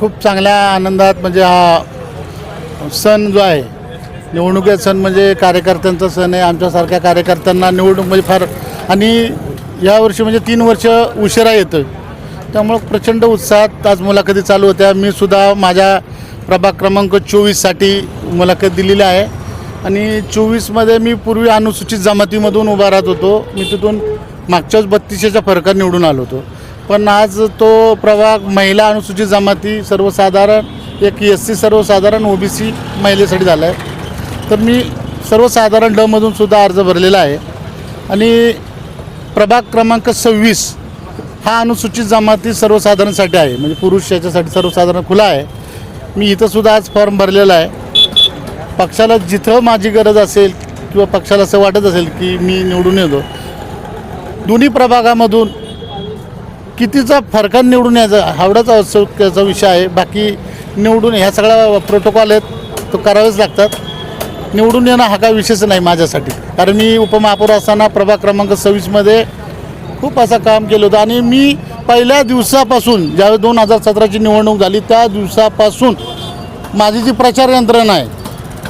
खूप चांगल्या आनंदात म्हणजे हा सण जो आहे निवडणुकीचा सण म्हणजे कार्यकर्त्यांचा सण आहे आमच्यासारख्या कार्यकर्त्यांना निवडणूक म्हणजे फार आणि यावर्षी म्हणजे तीन वर्ष उशिरा येतो त्यामुळं प्रचंड उत्साहात आज मुलाखती चालू होत्या. मी सुद्धा माझ्या प्रभाग क्रमांक चोवीससाठी मुलाखत दिलेली आहे. आणि चोवीसमध्ये मी पूर्वी अनुसूचित जमातीमधून उभा राहत होतो. मी तिथून मागच्याच बत्तीसच्या फरकात निवडून आलो होतो. पण आज तो प्रभाग महिला अनुसूचित जमाती सर्वसाधारण एक एस सी सर्वसाधारण ओ बी सी महिलेसाठी झाला आहे तर मी सर्वसाधारण डमधून सुद्धा अर्ज भरलेला आहे. आणि प्रभाग क्रमांक सव्वीस हा अनुसूचित जमाती सर्वसाधारणसाठी आहे. म्हणजे पुरुष याच्यासाठी सर्वसाधारण खुला आहे. मी इथंसुद्धा आज फॉर्म भरलेला आहे. पक्षाला जिथं माझी गरज असेल किंवा पक्षाला असं वाटत असेल की मी निवडून येतो. दोन्ही प्रभागामधून कितीचा फरकान निवडून यायचा हावडाचा औत्सुक्याचा विषय आहे. बाकी निवडून ह्या सगळ्या प्रोटोकॉल आहेत तो करावेच लागतात. निवडून येणं हा काय विषयच नाही माझ्यासाठी. कारण मी उपमहापौर असताना प्रभाग क्रमांक सव्वीसमध्ये खूप असं काम केलं होतं. आणि मी पहिल्या दिवसापासून ज्यावेळी दोन हजार सतराची निवडणूक झाली त्या दिवसापासून माझी जी प्रचार यंत्रणा आहे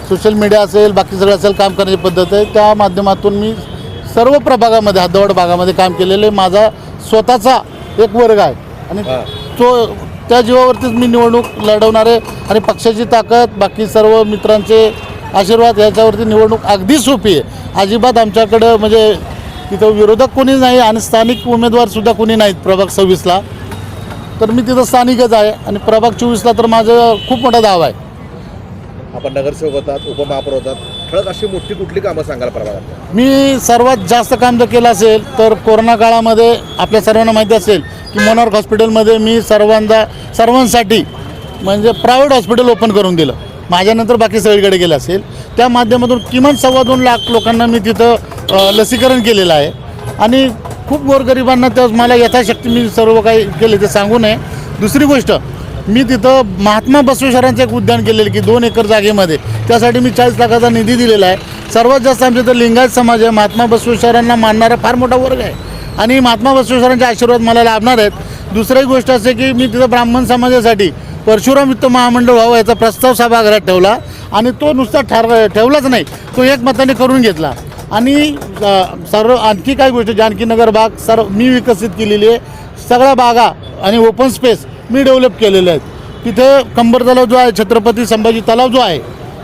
सोशल मीडिया असेल बाकी सगळं असेल काम करण्याची पद्धत आहे त्या माध्यमातून मी सर्व प्रभागामध्ये हद्दवाड भागामध्ये काम केलेलं आहे. माझा स्वतःचा एक वर्ग आहे. आणि तो त्या जीवावरतीच मी निवडणूक लढवणार आहे आणि पक्षाची ताकद बाकी सर्व मित्रांचे आशीर्वाद याच्यावरती निवडणूक अगदी सोपी आहे. अजिबात आमच्याकडं म्हणजे तिथं विरोधक कोणी नाही आणि स्थानिक उमेदवारसुद्धा कोणी नाहीत प्रभाग सव्वीसला. तर मी तिथं स्थानिकच आहे आणि प्रभाग चोवीसला तर माझं खूप मोठा दावा आहे. आपण नगरसेवक होतात उपमहापौर होतात. ठळक अशी मोठी कुठली कामं सांगाल प्रभागात मी सर्वात जास्त काम जर केलं असेल तर कोरोना काळामध्ये आपल्या सर्वांना माहिती असेल की मनोहर हॉस्पिटलमध्ये मी सर्वांना सर्वांसाठी म्हणजे प्रायव्हेट हॉस्पिटल ओपन करून दिलं. माझ्यानंतर बाकी सगळीकडे गेलं असेल. त्या माध्यमातून किमान सव्वा दोन लाख लोकांना मी तिथं लसीकरण केलेलं आहे. आणि खूप गोरगरिबांना त्या मला यथाशक्ती मी सर्व काही केले ते सांगू नये. दुसरी गोष्ट मी तिथं महात्मा बसवेश्वरांचं एक उद्यान केलेलं की दोन एकर जागेमध्ये. त्यासाठी मी चाळीस लाखाचा निधी दिलेला आहे. सर्वात जास्त आमच्या इथं लिंगायत समाज आहे. महात्मा बसवेश्वरांना मानणारा फार मोठा वर्ग आहे. आणि महात्मा बसवेश्वरांचे आशीर्वाद मला लाभणार आहेत. दुसरी गोष्ट असे की मी तिथं ब्राह्मण समाजासाठी परशुराम वित्त महामंडळ व्हावं याचा प्रस्ताव सभागृहात ठेवला. आणि तो नुसता ठर ठेवलाच नाही. तो एक मताने करून घेतला. आणि सर्व आणखी काही गोष्ट जानकीनगर बाग सर्व मी विकसित केलेली आहे. सगळ्या बागा आणि ओपन स्पेस मी डेव्हलप केलेले आहेत. तिथे कंबर तलाव जो आहे छत्रपती संभाजी तलाव जो आहे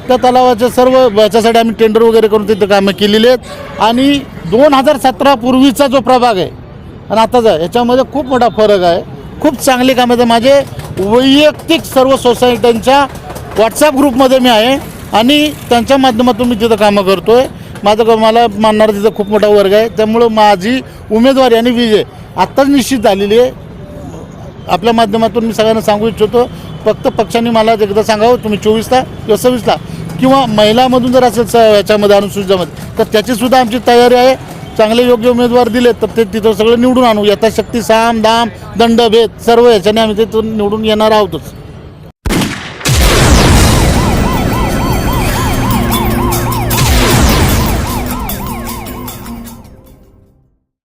त्या तलावाच्या सर्व याच्यासाठी आम्ही टेंडर वगैरे करून तिथं कामं केलेली आहेत. आणि दोन हजार सतरा पूर्वीचा जो प्रभाग आहे आणि आताचा याच्यामध्ये खूप मोठा फरक आहे. खूप चांगली कामं आहेत. माझे वैयक्तिक सर्व सोसायट्यांच्या व्हॉट्सॲप ग्रुपमध्ये मी आहे आणि त्यांच्या माध्यमातून मी तिथं कामं करतो आहे माझं मला मानणारा तिथं खूप मोठा वर्ग आहे. त्यामुळं माझी उमेदवारी आणि विजय आत्ताच निश्चित झालेली आहे. आपल्या माध्यमातून मी सगळ्यांना सांगू इच्छितो फक्त पक्षांनी मला एकदा सांगावं हो, तुम्ही चोवीसला किंवा सव्वीसला किंवा महिलामधून जर असेल स याच्यामध्ये अनुसूचितमध्ये तर त्याचीसुद्धा आमची तयारी आहे. चांगले योग्य उमेदवार दिले तर ते तिथं सगळं निवडून आणू. यथाशक्ती साम दाम दंडभेद सर्व याच्याने आम्ही तिथून निवडून येणार आहोतच.